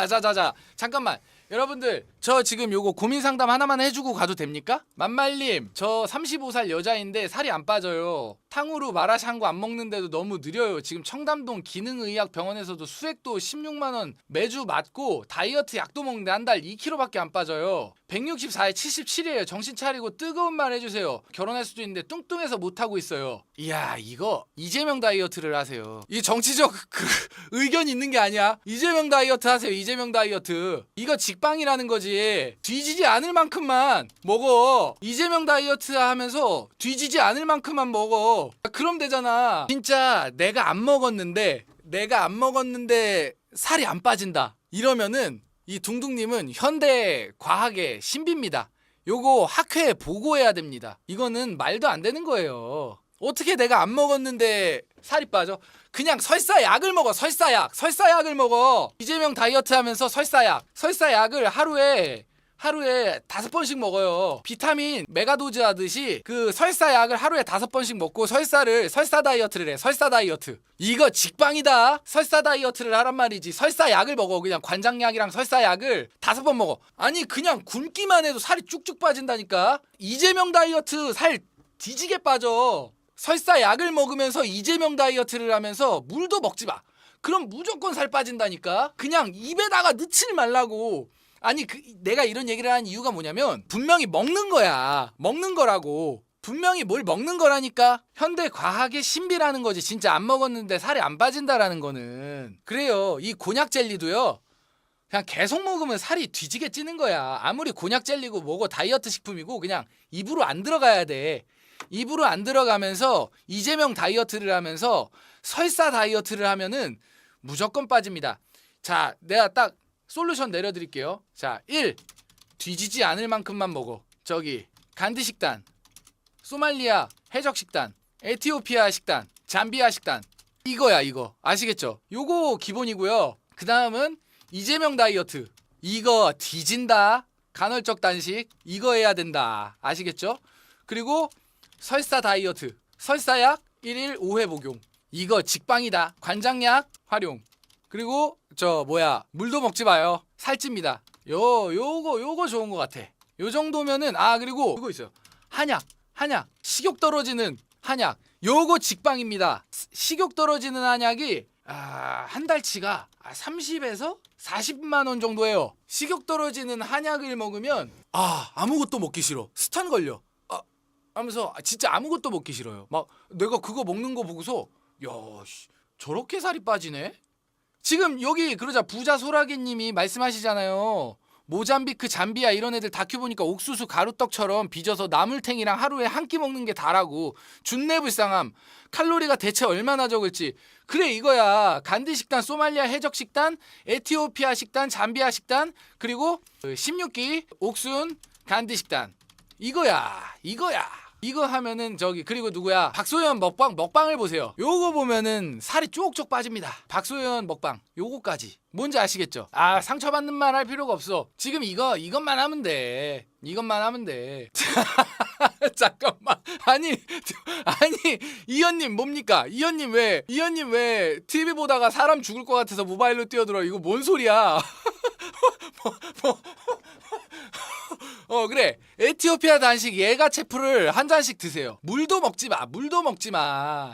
자자자자 잠깐만. 여러분들 저 지금 요거 고민 상담 하나만 해주고 가도 됩니까? 만말님 저 35살 여자인데 살이 안 빠져요. 탕후루 마라샹궈 안 먹는데도 너무 느려요. 지금 청담동 기능의학병원에서도 수액도 16만 원 매주 맞고 다이어트 약도 먹는데 한 달 2kg밖에 안 빠져요. 164에 77이에요. 정신 차리고 뜨거운 말 해주세요. 결혼할 수도 있는데 뚱뚱해서 못 하고 있어요. 이야 이거 이재명 다이어트를 하세요. 이 정치적 그 의견 있는 게 아니야. 이재명 다이어트 하세요 이재명 다이어트. 이거 직방이라는 거지 뒤지지 않을 만큼만 먹어. 이재명 다이어트 하면서 뒤지지 않을 만큼만 먹어. 그럼 되잖아. 진짜 내가 안 먹었는데 내가 안 먹었는데 살이 안 빠진다. 이러면은 이 둥둥님은 현대 과학의 신비입니다. 요거 학회에 보고해야 됩니다. 이거는 말도 안 되는 거예요 어떻게 내가 안 먹었는데 살이 빠져? 그냥 설사약을 먹어 설사약 설사약을 먹어. 이재명 다이어트 하면서 설사약 설사약을 하루에 하루에 다섯 번씩 먹어요. 비타민 메가도즈 하듯이 그 설사약을 하루에 다섯 번씩 먹고 설사를 설사 다이어트를 해 설사 다이어트. 이거 직방이다. 설사 다이어트를 하란 말이지. 설사약을 먹어. 그냥 관장약이랑 설사약을 다섯 번 먹어. 아니 그냥 굶기만 해도 살이 쭉쭉 빠진다니까. 이재명 다이어트 살 뒤지게 빠져 설사 약을 먹으면서 이재명 다이어트를 하면서 물도 먹지 마. 그럼 무조건 살 빠진다니까. 그냥 입에다가 넣지 말라고. 아니 그 내가 이런 얘기를 하는 이유가 뭐냐면 분명히 먹는 거야. 먹는 거라고. 분명히 뭘 먹는 거라니까. 현대 과학의 신비라는 거지. 진짜 안 먹었는데 살이 안 빠진다라는 거는. 그래요. 이 곤약 젤리도요. 그냥 계속 먹으면 살이 뒤지게 찌는 거야. 아무리 곤약 젤리고 뭐고 다이어트 식품이고 그냥 입으로 안 들어가야 돼. 입으로 안 들어가면서 이재명 다이어트를 하면서 설사 다이어트를 하면은 무조건 빠집니다. 자, 내가 딱 솔루션 내려드릴게요. 자, 1. 뒤지지 않을 만큼만 먹어. 저기 간디 식단, 소말리아 해적 식단, 에티오피아 식단, 잠비아 식단. 이거야 이거 아시겠죠? 요거 기본이고요. 그 다음은 이재명 다이어트. 이거 뒤진다. 간헐적 단식 이거 해야 된다. 아시겠죠? 그리고 설사 다이어트 설사약 1일 5회 복용. 이거 직방이다. 관장약 활용. 그리고 저 뭐야 물도 먹지 마요. 살찝니다. 요 요거 요거 좋은 것 같아. 요 정도면은 아 그리고 이거 있어요. 한약 한약. 식욕 떨어지는 한약. 요거 직방입니다. 스- 식욕 떨어지는 한약이 아, 한 달치가 30에서 40만 원 정도예요. 식욕 떨어지는 한약을 먹으면 아 아무것도 먹기 싫어. 스탄 걸려 하면서 아, 진짜 아무것도 먹기 싫어요. 막 내가 그거 먹는 거 보고서 야, 씨, 저렇게 살이 빠지네. 지금 여기 그러자 부자 소라게님이 말씀하시잖아요. 모잠비크, 잠비아 이런 애들 다큐 보니까 옥수수 가루떡처럼 빚어서 나물탱이랑 하루에 한 끼 먹는 게 다라고 준내 불쌍함. 칼로리가 대체 얼마나 적을지. 그래 이거야. 간디 식단, 소말리아 해적 식단, 에티오피아 식단, 잠비아 식단, 그리고 16기 옥순 간디 식단. 이거야 이거야 이거 하면은 저기 그리고 누구야? 박소연 먹방 먹방을 보세요. 요거 보면은 살이 쪽쪽 빠집니다. 박소연 먹방 요거까지. 뭔지 아시겠죠? 아 상처받는 말 할 필요가 없어. 지금 이거 이것만 하면 돼. 이것만 하면 돼. 잠깐만. 아니 아니 이현님 뭡니까? 이현님 왜 이현님 왜 TV 보다가 사람 죽을 것 같아서 모바일로 뛰어들어? 이거 뭔 소리야? 어 그래 에티오피아 단식 예가 체프를 한 잔씩 드세요. 물도 먹지 마 물도 먹지 마